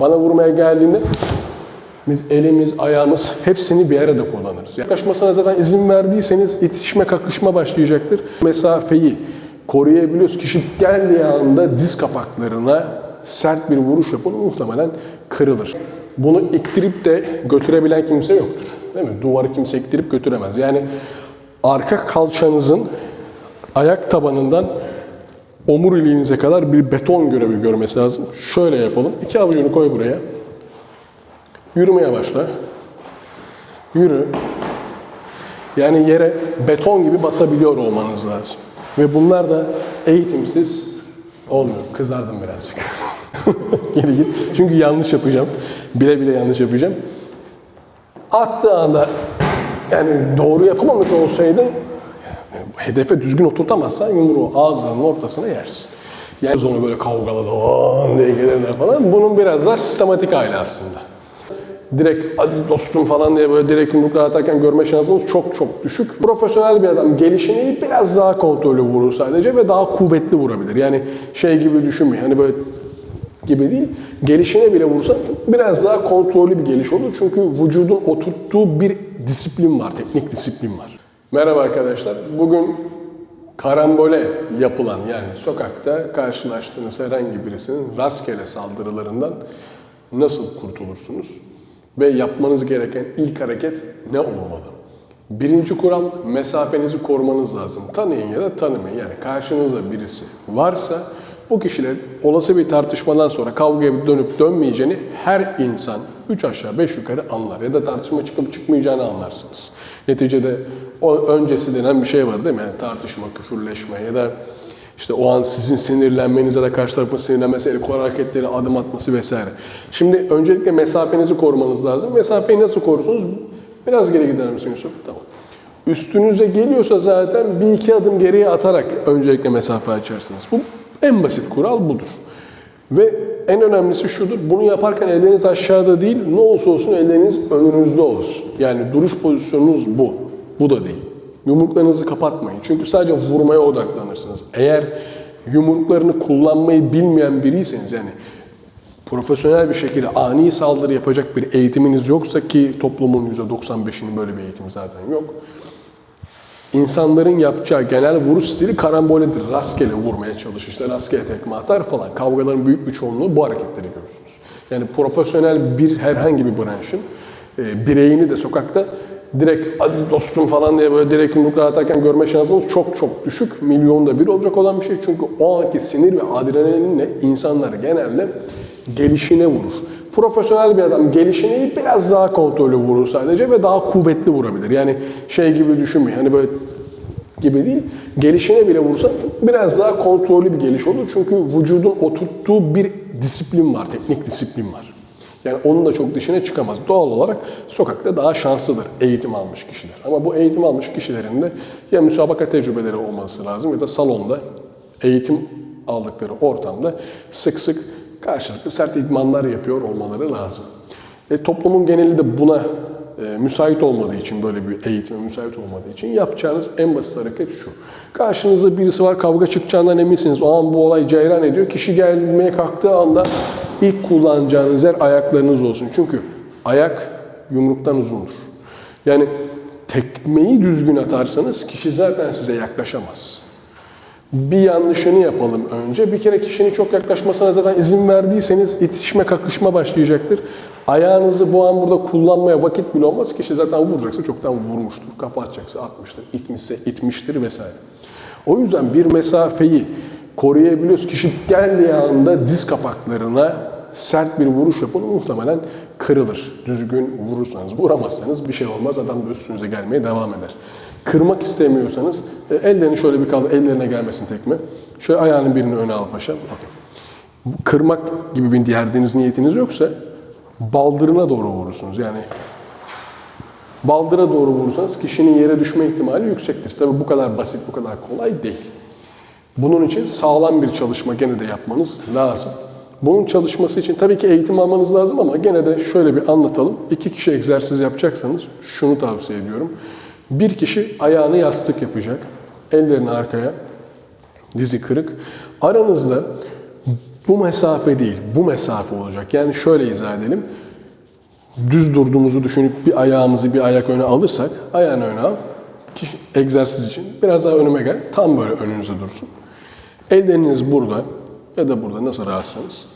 Bana vurmaya geldiğinde biz elimiz, ayağımız hepsini bir arada kullanırız. Yaklaşmasına zaten izin verdiyseniz itişme, kakışma başlayacaktır. Mesafeyi koruyabiliyoruz. Kişi geldiği anda diz kapaklarına sert bir vuruş yapın muhtemelen kırılır. Bunu iktirip de götürebilen kimse yoktur. Değil mi? Duvarı kimse iktirip götüremez. Yani arka kalçanızın ayak tabanından omuriliğinize kadar bir beton görevi görmesi lazım. Şöyle yapalım. İki avucunu koy buraya. Yürümeye başla. Yürü. Yani yere beton gibi basabiliyor olmanız lazım. Ve bunlar da eğitimsiz olmuyor. Kızardım birazcık. Geri git. Çünkü yanlış yapacağım. Bile bile yanlış yapacağım. Attığı anda yani doğru yapamamış olsaydın hedefe düzgün oturtamazsan yumruğu ağzının ortasına yersin. Yani onu böyle kavgaladı "Aa!" diye gelirler falan. Bunun biraz daha sistematik hali aslında. Direkt hadi dostum falan diye böyle direkt yumruklar atarken görme şansınız çok çok düşük. Profesyonel bir adam gelişini biraz daha kontrollü vurur sadece ve daha kuvvetli vurabilir. Yani şey gibi düşünmeyin hani böyle gibi değil. Gelişine bile vursa biraz daha kontrollü bir geliş olur. Çünkü vücudun oturttuğu bir disiplin var, teknik disiplin var. Merhaba arkadaşlar. Bugün karambole yapılan yani sokakta karşılaştığınız herhangi birisinin rastgele saldırılarından nasıl kurtulursunuz? Ve yapmanız gereken ilk hareket ne olmalı? Birinci kural mesafenizi korumanız lazım. Tanıyın ya da tanımayın. Yani karşınızda birisi varsa bu kişiler olası bir tartışmadan sonra kavgaya dönüp dönmeyeceğini her insan 3 aşağı 5 yukarı anlar. Ya da tartışma çıkıp çıkmayacağını anlarsınız. Neticede o öncesi denen bir şey var değil mi? Yani tartışma, küfürleşme ya da işte o an sizin sinirlenmeniz ya da karşı tarafın sinirlenmesi, el kol hareketleri, adım atması vesaire. Şimdi öncelikle mesafenizi korumanız lazım. Mesafeyi nasıl korursunuz? Biraz geri gider misin Yusuf? Tamam. Üstünüze geliyorsa zaten bir iki adım geriye atarak öncelikle mesafe açarsınız. Bu en basit kural budur. Ve en önemlisi şudur, bunu yaparken elleriniz aşağıda değil, ne olursa olsun elleriniz önünüzde olsun. Yani duruş pozisyonunuz bu. Bu da değil. Yumruklarınızı kapatmayın. Çünkü sadece vurmaya odaklanırsınız. Eğer yumruklarını kullanmayı bilmeyen biriyseniz yani profesyonel bir şekilde ani saldırı yapacak bir eğitiminiz yoksa ki toplumun %95'inin böyle bir eğitimi zaten yok. İnsanların yapacağı genel vuruş stili karamboledir. Rastgele vurmaya çalışır, işte rastgele tekme atar falan. Kavgaların büyük bir çoğunluğu bu hareketleri görürsünüz. Yani profesyonel bir herhangi bir branşın e, bireyini de sokakta direkt hadi dostum falan diye böyle direkt yumruklar atarken görme şansınız çok çok düşük. Milyonda bir olacak olan bir şey. Çünkü o anki sinir ve adrenalinle insanlar genelde gelişine vurur. Profesyonel bir adam gelişini biraz daha kontrollü vurur sadece ve daha kuvvetli vurabilir. Yani şey gibi düşünmeyin hani böyle gibi değil. Gelişine bile vursa biraz daha kontrollü bir geliş olur. Çünkü vücudun oturttuğu bir disiplin var, teknik disiplin var. Yani onun da çok dışına çıkamaz. Doğal olarak sokakta daha şanslıdır eğitim almış kişiler. Ama bu eğitim almış kişilerin de ya müsabaka tecrübeleri olması lazım ya da salonda eğitim aldıkları ortamda sık sık karşılıklı sert idmanlar yapıyor olmaları lazım. E, toplumun geneli de buna e, müsait olmadığı için böyle bir eğitime müsait olmadığı için yapacağınız en basit hareket şu. Karşınızda birisi var kavga çıkacağından eminsiniz. O an bu olay ceyran ediyor. Kişi gelmeye kalktığı anda ilk kullanacağınız yer ayaklarınız olsun. Çünkü ayak yumruktan uzundur. Yani tekmeyi düzgün atarsanız kişi zaten size yaklaşamaz bir yanlışını yapalım önce. Bir kere kişinin çok yaklaşmasına zaten izin verdiyseniz itişme kakışma başlayacaktır. Ayağınızı bu an burada kullanmaya vakit bile olmaz. Kişi zaten vuracaksa çoktan vurmuştur. Kafa atacaksa atmıştır. itmişse itmiştir vesaire. O yüzden bir mesafeyi koruyabiliyoruz. Kişi geldiği anda diz kapaklarına sert bir vuruş yapın muhtemelen kırılır. Düzgün vurursanız. Vuramazsanız bir şey olmaz. Adam da üstünüze gelmeye devam eder. Kırmak istemiyorsanız e, ellerini şöyle bir kaldır, ellerine gelmesin tekme. Şöyle ayağının birini öne al paşam. Bakın. Kırmak gibi bir derdiniz, niyetiniz yoksa baldırına doğru vurursunuz. Yani baldıra doğru vurursanız kişinin yere düşme ihtimali yüksektir. Tabi bu kadar basit, bu kadar kolay değil. Bunun için sağlam bir çalışma gene de yapmanız lazım. Bunun çalışması için tabii ki eğitim almanız lazım ama gene de şöyle bir anlatalım. İki kişi egzersiz yapacaksanız şunu tavsiye ediyorum. Bir kişi ayağını yastık yapacak. Ellerini arkaya, dizi kırık. Aranızda Bu mesafe değil, bu mesafe olacak. Yani şöyle izah edelim. Düz durduğumuzu düşünüp bir ayağımızı bir ayak öne alırsak, ayağını öne al. Ki egzersiz için biraz daha önüme gel. Tam böyle önünüze dursun. Elleriniz burada ya da burada nasıl rahatsanız.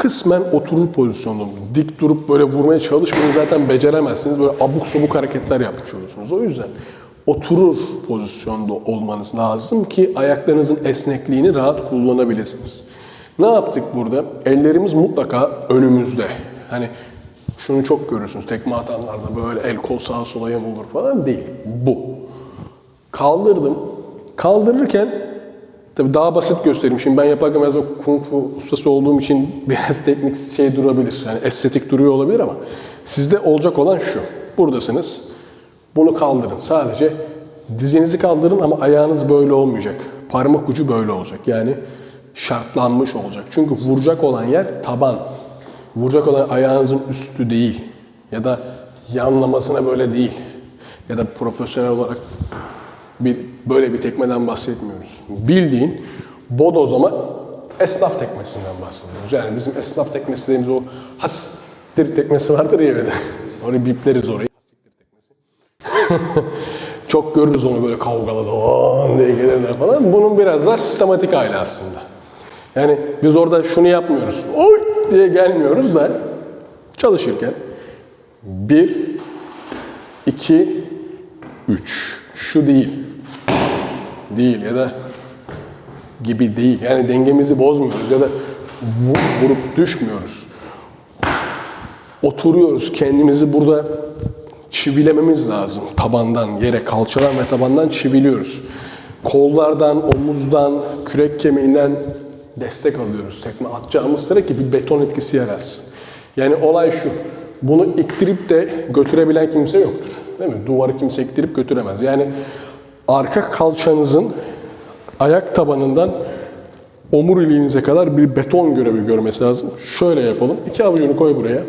Kısmen oturur pozisyonda olun. Dik durup böyle vurmaya çalışmayın zaten beceremezsiniz. Böyle abuk subuk hareketler yapmış olursunuz. O yüzden oturur pozisyonda olmanız lazım ki ayaklarınızın esnekliğini rahat kullanabilirsiniz. Ne yaptık burada? Ellerimiz mutlaka önümüzde. Hani şunu çok görürsünüz tekme atanlarda böyle el kol sağa sola yamulur falan değil. Bu. Kaldırdım. Kaldırırken tabii daha basit göstereyim. Şimdi ben yaparken biraz kung fu ustası olduğum için biraz teknik şey durabilir. Yani estetik duruyor olabilir ama sizde olacak olan şu. Buradasınız. Bunu kaldırın. Sadece dizinizi kaldırın ama ayağınız böyle olmayacak. Parmak ucu böyle olacak. Yani şartlanmış olacak. Çünkü vuracak olan yer taban. Vuracak olan ayağınızın üstü değil. Ya da yanlamasına böyle değil. Ya da profesyonel olarak bir böyle bir tekmeden bahsetmiyoruz. Bildiğin bodozlama esnaf tekmesinden bahsediyoruz. Yani bizim esnaf tekmesi dediğimiz o hastir tekmesi vardır ya bir de. Orayı bipleriz orayı. Çok görürüz onu böyle kavgalada "Aa!" diye gelirler falan. Bunun biraz daha sistematik hali aslında. Yani biz orada şunu yapmıyoruz. Oy diye gelmiyoruz da çalışırken bir, iki, üç. Şu değil. Değil ya da gibi değil. Yani dengemizi bozmuyoruz ya da vu- vurup düşmüyoruz. Oturuyoruz. Kendimizi burada çivilememiz lazım. Tabandan, yere, kalçadan ve tabandan çiviliyoruz. Kollardan, omuzdan, kürek kemiğinden destek alıyoruz. Tekme atacağımız sıra ki bir beton etkisi yaratsın. Yani olay şu. Bunu iktirip de götürebilen kimse yoktur. Değil mi? Duvarı kimse iktirip götüremez. Yani arka kalçanızın ayak tabanından omuriliğinize kadar bir beton görevi görmesi lazım. Şöyle yapalım. İki avucunu koy buraya.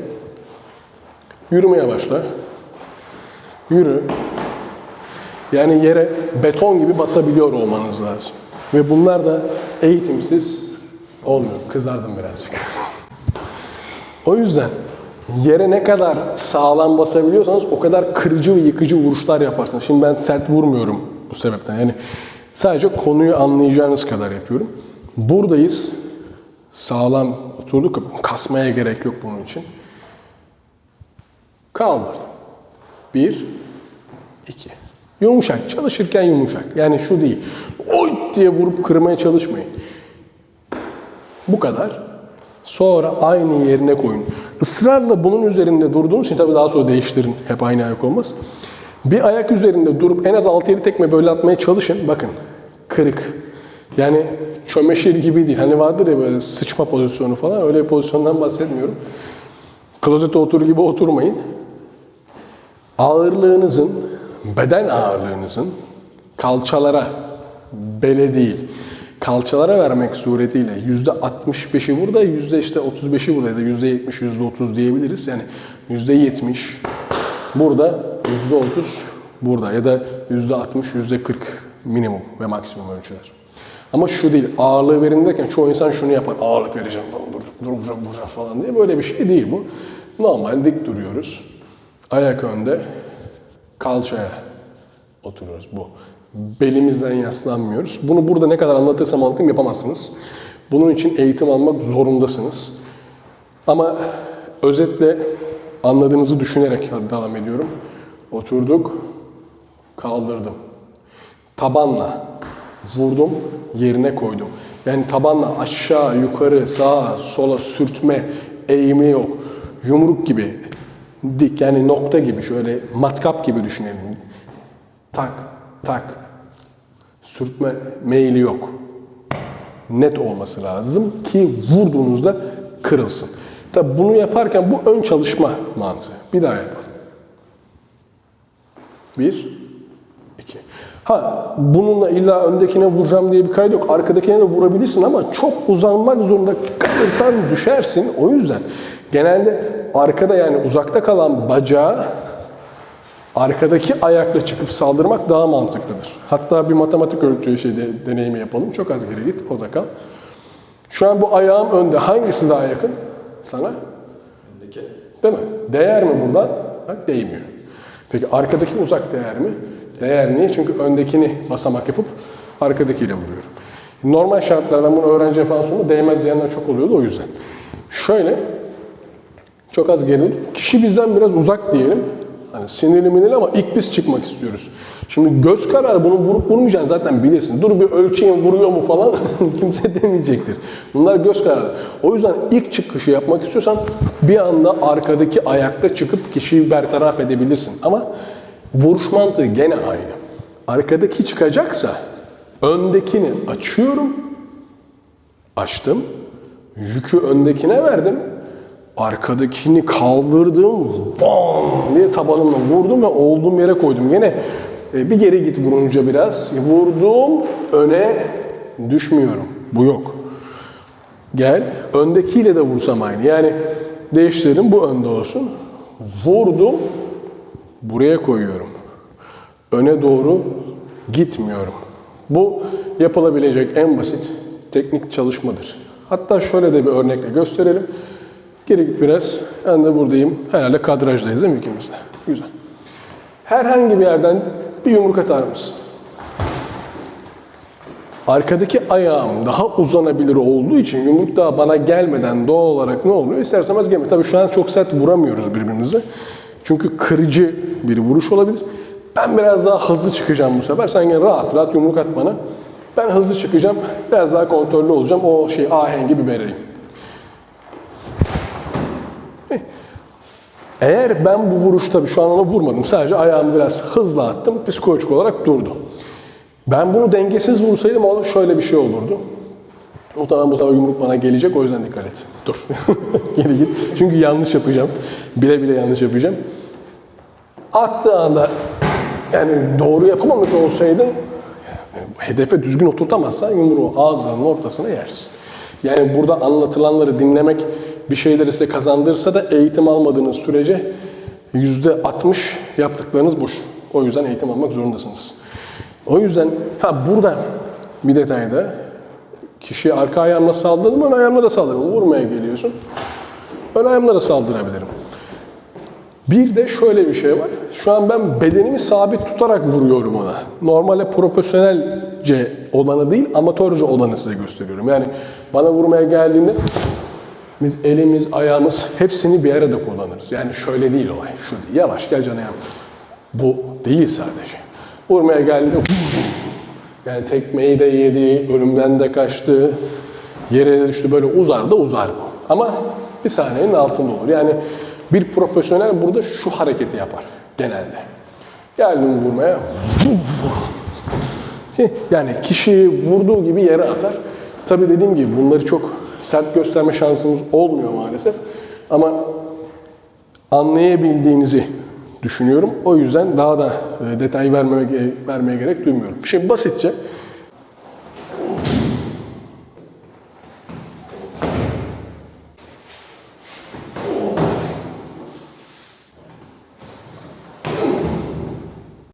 Yürümeye başla. Yürü. Yani yere beton gibi basabiliyor olmanız lazım. Ve bunlar da eğitimsiz olmuyor. Kızardım birazcık. o yüzden yere ne kadar sağlam basabiliyorsanız o kadar kırıcı ve yıkıcı vuruşlar yaparsınız. Şimdi ben sert vurmuyorum bu sebepten. Yani sadece konuyu anlayacağınız kadar yapıyorum. Buradayız. Sağlam oturduk. Kasmaya gerek yok bunun için. Kaldırdım. Bir, iki. Yumuşak, çalışırken yumuşak. Yani şu değil. Oy diye vurup kırmaya çalışmayın. Bu kadar. Sonra aynı yerine koyun. Israrla bunun üzerinde durduğunuz için tabii daha sonra değiştirin. Hep aynı ayak olmaz. Bir ayak üzerinde durup en az 6-7 tekme böyle atmaya çalışın. Bakın kırık. Yani çömeşir gibi değil. Hani vardır ya böyle sıçma pozisyonu falan. Öyle bir pozisyondan bahsetmiyorum. Klozete otur gibi oturmayın ağırlığınızın, beden ağırlığınızın kalçalara, bele değil, kalçalara vermek suretiyle yüzde 65'i burada, yüzde işte 35'i burada ya da yüzde 70, yüzde 30 diyebiliriz. Yani yüzde 70 burada, yüzde 30 burada ya da yüzde 60, yüzde 40 minimum ve maksimum ölçüler. Ama şu değil, ağırlığı verin derken çoğu insan şunu yapar, ağırlık vereceğim falan, dur, dur, vuracağım, vuracağım falan diye. Böyle bir şey değil bu. Normal dik duruyoruz. Ayak önde, kalçaya oturuyoruz bu. Belimizden yaslanmıyoruz. Bunu burada ne kadar anlatırsam anlatayım yapamazsınız. Bunun için eğitim almak zorundasınız. Ama özetle anladığınızı düşünerek devam ediyorum. Oturduk, kaldırdım. Tabanla vurdum, yerine koydum. Yani tabanla aşağı, yukarı, sağa, sola sürtme, eğimi yok. Yumruk gibi dik yani nokta gibi şöyle matkap gibi düşünelim. Tak tak sürtme meyili yok. Net olması lazım ki vurduğunuzda kırılsın. Tabi bunu yaparken bu ön çalışma mantığı. Bir daha yapalım. Bir, iki. Ha bununla illa öndekine vuracağım diye bir kaydı yok. Arkadakine de vurabilirsin ama çok uzanmak zorunda kalırsan düşersin. O yüzden genelde arkada yani uzakta kalan bacağı arkadaki ayakla çıkıp saldırmak daha mantıklıdır. Hatta bir matematik ölçüğü şey de, deneyimi yapalım. Çok az geri git, o da kal. Şu an bu ayağım önde. Hangisi daha yakın sana? Öndeki. Değil mi? Değer mi buradan? Bak değmiyor. Peki arkadaki uzak değer mi? Değer niye? Çünkü öndekini basamak yapıp arkadakiyle vuruyorum. Normal şartlarda bunu öğrenci falan sonra değmez diyenler çok oluyordu o yüzden. Şöyle çok az gerilim. Kişi bizden biraz uzak diyelim. Hani sinirli minirli ama ilk biz çıkmak istiyoruz. Şimdi göz kararı bunu vurup vurmayacaksın zaten bilirsin. Dur bir ölçeyim vuruyor mu falan kimse demeyecektir. Bunlar göz kararı. O yüzden ilk çıkışı yapmak istiyorsan bir anda arkadaki ayakta çıkıp kişiyi bertaraf edebilirsin. Ama vuruş mantığı gene aynı. Arkadaki çıkacaksa öndekini açıyorum. Açtım. Yükü öndekine verdim. Arkadakini kaldırdım. Bam diye tabanımla vurdum ve olduğum yere koydum. Yine e, bir geri git vurunca biraz. Vurdum öne düşmüyorum. Bu yok. Gel öndekiyle de vursam aynı. Yani değiştirelim bu önde olsun. Vurdum buraya koyuyorum. Öne doğru gitmiyorum. Bu yapılabilecek en basit teknik çalışmadır. Hatta şöyle de bir örnekle gösterelim. Geri git biraz. Ben de buradayım. Herhalde kadrajdayız değil mi ikimiz de? Güzel. Herhangi bir yerden bir yumruk atar mısın? Arkadaki ayağım daha uzanabilir olduğu için yumruk daha bana gelmeden doğal olarak ne oluyor? İster istemez gelmiyor. Tabii şu an çok sert vuramıyoruz birbirimize. Çünkü kırıcı bir vuruş olabilir. Ben biraz daha hızlı çıkacağım bu sefer. Sen gel rahat rahat yumruk at bana. Ben hızlı çıkacağım. Biraz daha kontrollü olacağım. O şey ahengi bir vereyim. Eğer ben bu vuruşta şu an ona vurmadım. Sadece ayağımı biraz hızlı attım. Psikolojik olarak durdu. Ben bunu dengesiz vursaydım o şöyle bir şey olurdu. Muhtemelen bu sefer yumruk bana gelecek o yüzden dikkat et. Dur. Geri git. Çünkü yanlış yapacağım. Bile bile yanlış yapacağım. Attığı anda yani doğru yapamamış olsaydın hedefe düzgün oturtamazsan yumruğu ağzının ortasına yersin. Yani burada anlatılanları dinlemek bir şeyleri size kazandırsa da eğitim almadığınız sürece yüzde 60 yaptıklarınız boş. O yüzden eğitim almak zorundasınız. O yüzden ha burada bir detayda kişi arka ayağımla saldırdım, ön ayağımla da saldırırım. Vurmaya geliyorsun. Ön ayağımla da saldırabilirim. Bir de şöyle bir şey var. Şu an ben bedenimi sabit tutarak vuruyorum ona. Normalde profesyonelce olanı değil, amatörce olanı size gösteriyorum. Yani bana vurmaya geldiğinde biz elimiz, ayağımız hepsini bir arada kullanırız. Yani şöyle değil olay, şu değil. Yavaş gel canım. Bu değil sadece. Vurmaya geldiğinde yani tekmeyi de yedi, ölümden de kaçtı, yere düştü böyle uzar da uzar bu. Ama bir saniyenin altında olur. Yani bir profesyonel burada şu hareketi yapar genelde. Geldim vurmaya. Yani kişiyi vurduğu gibi yere atar. Tabi dediğim gibi bunları çok sert gösterme şansımız olmuyor maalesef. Ama anlayabildiğinizi düşünüyorum. O yüzden daha da e, detay vermeye, vermeye gerek duymuyorum. Şey basitçe